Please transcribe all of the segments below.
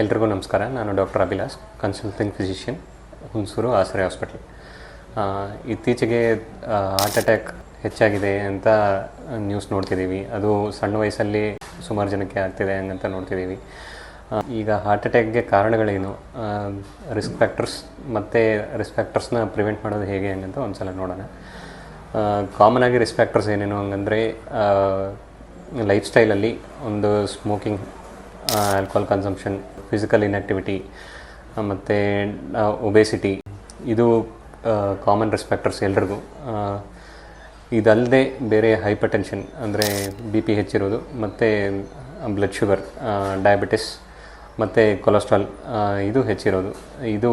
ಎಲ್ರಿಗೂ ನಮಸ್ಕಾರ. ನಾನು doctor Abhilash consulting physician Hunsur Asare hospital ಇತ್ತೀಚೆಗೆ ಹಾರ್ಟ್ ಅಟ್ಯಾಕ್ ಹೆಚ್ಚಾಗಿದೆ ಅಂತ ನ್ಯೂಸ್ ನೋಡ್ತಿದ್ದೀವಿ. ಅದು ಸಣ್ಣ ವಯಸ್ಸಲ್ಲಿ ಸುಮಾರು ಜನಕ್ಕೆ ಆಗ್ತಿದೆ ಹಂಗಂತ ನೋಡ್ತಿದ್ದೀವಿ. ಈಗ ಹಾರ್ಟ್ ಅಟ್ಯಾಕ್ಗೆ ಕಾರಣಗಳೇನು? ರಿಸ್ಕ್ ಫ್ಯಾಕ್ಟರ್ಸ್ ಮತ್ತು ರಿಸ್ಕ್ ಫ್ಯಾಕ್ಟರ್ಸ್ನ ಪ್ರಿವೆಂಟ್ ಮಾಡೋದು ಹೇಗೆ ಹಂಗಂತ ಒಂದು ಸಲ ನೋಡೋಣ ಕಾಮನ್ ಆಗಿ ರಿಸ್ಕ್ ಫ್ಯಾಕ್ಟರ್ಸ್ ಏನೇನು ಹಂಗಂದರೆ ಲೈಫ್ ಸ್ಟೈಲಲ್ಲಿ ಒಂದು smoking alcohol consumption physical inactivity ಮತ್ತು ಒಬೇಸಿಟಿ ಇದು ಕಾಮನ್ ರೆಸ್ಪೆಕ್ಟರ್ಸ್ ಎಲ್ರಿಗೂ. ಇದಲ್ಲದೆ ಬೇರೆ ಹೈಪರ್ ಟೆನ್ಷನ್ ಅಂದರೆ ಬಿ ಪಿ ಹೆಚ್ಚಿರೋದು ಮತ್ತು ಬ್ಲಡ್ ಶುಗರ್ ಡಯಾಬಿಟಿಸ್ ಮತ್ತು ಕೊಲೆಸ್ಟ್ರಾಲ್ ಇದು ಹೆಚ್ಚಿರೋದು ಇದು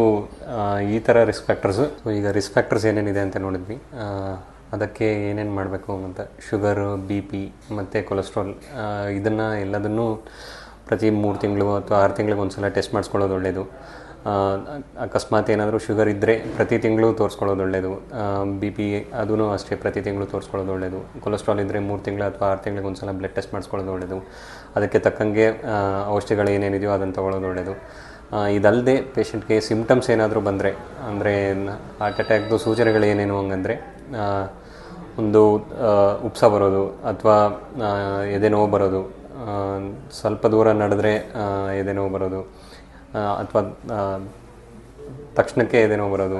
ಈ ಥರ ರಿಸ್ಕ್ ಫ್ಯಾಕ್ಟರ್ಸು ಈಗ ರಿಸ್ಕ್ ಫ್ಯಾಕ್ಟರ್ಸ್ ಏನೇನಿದೆ ಅಂತ ನೋಡಿದ್ವಿ. ಅದಕ್ಕೆ ಏನೇನು ಮಾಡಬೇಕು ಅಂತ. ಶುಗರು ಬಿ ಪಿ ಮತ್ತು ಕೊಲೆಸ್ಟ್ರಾಲ್ ಇದನ್ನು ಎಲ್ಲದನ್ನೂ ಪ್ರತಿ ಮೂರು ತಿಂಗಳು ಅಥವಾ ಆರು ತಿಂಗಳಿಗೆ ಒಂದು ಸಲ ಟೆಸ್ಟ್ ಮಾಡಿಸ್ಕೊಳ್ಳೋದು ಒಳ್ಳೆಯದು ಅಕಸ್ಮಾತ್ ಏನಾದರೂ ಶುಗರ್ ಇದ್ದರೆ ಪ್ರತಿ ತಿಂಗಳು ತೋರಿಸ್ಕೊಳ್ಳೋದು ಒಳ್ಳೆಯದು ಬಿ ಪಿ ಅದೂ ಅಷ್ಟೇ ಪ್ರತಿ ತಿಂಗಳು ತೋರಿಸ್ಕೊಳ್ಳೋದು ಒಳ್ಳೆಯದು ಕೊಲೆಸ್ಟ್ರಾಲ್ ಇದ್ದರೆ ಮೂರು ತಿಂಗಳು ಅಥವಾ ಆರು ತಿಂಗಳಿಗೆ ಒಂದು ಸಲ ಬ್ಲಡ್ ಟೆಸ್ಟ್ ಮಾಡಿಸ್ಕೊಳ್ಳೋದು ಒಳ್ಳೆಯದು ಅದಕ್ಕೆ ತಕ್ಕಂಗೆ ಔಷಧಿಗಳು ಏನೇನಿದೆಯೋ ಅದನ್ನು ತೊಗೊಳ್ಳೋದು ಒಳ್ಳೆಯದು ಇದಲ್ಲದೆ ಪೇಷಂಟ್ಗೆ ಸಿಮ್ಟಮ್ಸ್ ಏನಾದರೂ ಬಂದರೆ, ಅಂದರೆ ಹಾರ್ಟ್ ಅಟ್ಯಾಕ್ದು ಸೂಚನೆಗಳು ಏನೇನು ಹಂಗಂದರೆ ಒಂದು ಉಪ್ಸ ಬರೋದು ಅಥವಾ ಎದೆ ನೋವು ಬರೋದು ಸ್ವಲ್ಪ ದೂರ ನಡೆದ್ರೆ ಎದೆನೋವು ಬರೋದು ಅಥವಾ ತಕ್ಷಣಕ್ಕೆ ಎದೆನೋವು ಬರೋದು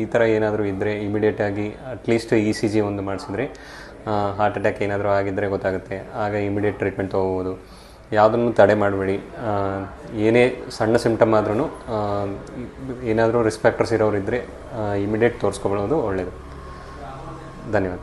ಈ ಥರ ಏನಾದರೂ ಇದ್ದರೆ ಇಮಿಡಿಯೇಟಾಗಿ ಅಟ್ಲೀಸ್ಟ್ ಇ ಸಿ ಜಿ ಒಂದು ಮಾಡಿಸಿದ್ರೆ ಹಾರ್ಟ್ ಅಟ್ಯಾಕ್ ಏನಾದರೂ ಆಗಿದ್ದರೆ ಗೊತ್ತಾಗುತ್ತೆ. ಆಗ ಇಮಿಡಿಯೇಟ್ ಟ್ರೀಟ್ಮೆಂಟ್ ತೊಗೋಬೋದು. ಯಾವುದನ್ನು ತಡೆ ಮಾಡಬೇಡಿ. ಏನೇ ಸಣ್ಣ ಸಿಮ್ಟಮ್ ಆದ್ರೂ ಏನಾದರೂ ರಿಸ್ಕ್ ಫ್ಯಾಕ್ಟರ್ಸ್ ಇರೋರು ಇದ್ದರೆ ಇಮಿಡಿಯೇಟ್ ತೋರಿಸ್ಕೊಬೋದು ಒಳ್ಳೆಯದು ಧನ್ಯವಾದ.